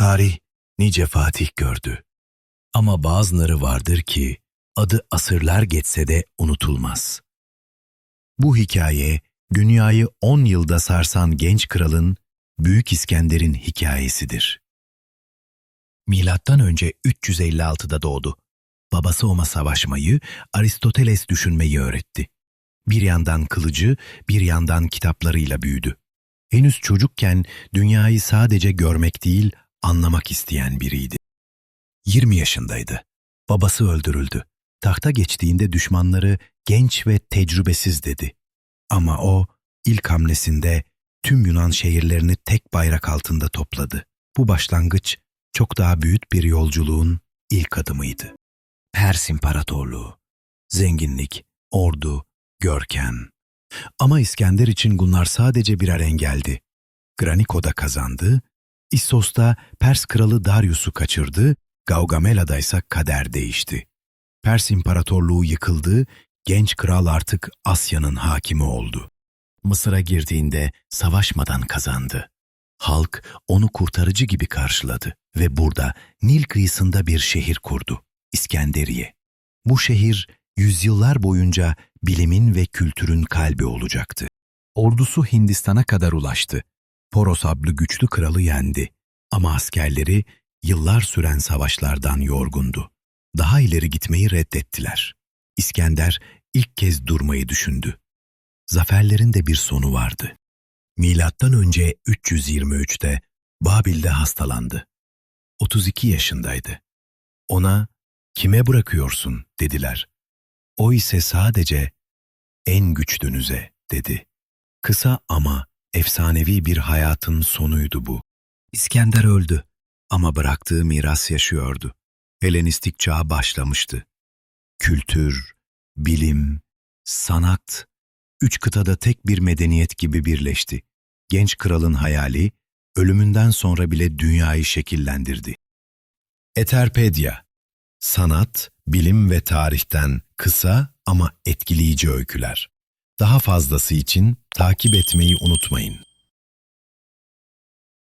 Tarih nice fatih gördü. Ama bazıları vardır ki adı asırlar geçse de unutulmaz. Bu hikaye dünyayı 10 yılda sarsan genç kralın Büyük İskender'in hikayesidir. Milattan önce 356'da doğdu. Babası ona savaşmayı, Aristoteles düşünmeyi öğretti. Bir yandan kılıcı, bir yandan kitaplarıyla büyüdü. Henüz çocukken dünyayı sadece görmek değil, anlamak isteyen biriydi. 20 yaşındaydı. Babası öldürüldü. Tahta geçtiğinde düşmanları genç ve tecrübesiz dedi. Ama o ilk hamlesinde tüm Yunan şehirlerini tek bayrak altında topladı. Bu başlangıç çok daha büyük bir yolculuğun ilk adımıydı. Pers İmparatorluğu, zenginlik, ordu, görkem. Ama İskender için bunlar sadece birer engeldi. Graniko'da kazandı, İssos'ta Pers kralı Darius'u kaçırdı, Gaugamela'da ise kader değişti. Pers İmparatorluğu yıkıldı, genç kral artık Asya'nın hakimi oldu. Mısır'a girdiğinde savaşmadan kazandı. Halk onu kurtarıcı gibi karşıladı ve burada Nil kıyısında bir şehir kurdu, İskenderiye. Bu şehir yüzyıllar boyunca bilimin ve kültürün kalbi olacaktı. Ordusu Hindistan'a kadar ulaştı. Poros adlı güçlü kralı yendi. Ama askerleri yıllar süren savaşlardan yorgundu. Daha ileri gitmeyi reddettiler. İskender ilk kez durmayı düşündü. Zaferlerin de bir sonu vardı. Milattan önce 323'te Babil'de hastalandı. 32 yaşındaydı. Ona kime bırakıyorsun dediler. O ise sadece en güçlünüze dedi. Kısa ama efsanevi bir hayatın sonuydu bu. İskender öldü ama bıraktığı miras yaşıyordu. Helenistik çağ başlamıştı. Kültür, bilim, sanat, üç kıtada tek bir medeniyet gibi birleşti. Genç kralın hayali, ölümünden sonra bile dünyayı şekillendirdi. Eterpedia, sanat, bilim ve tarihten kısa ama etkileyici öyküler. Daha fazlası için takip etmeyi unutmayın.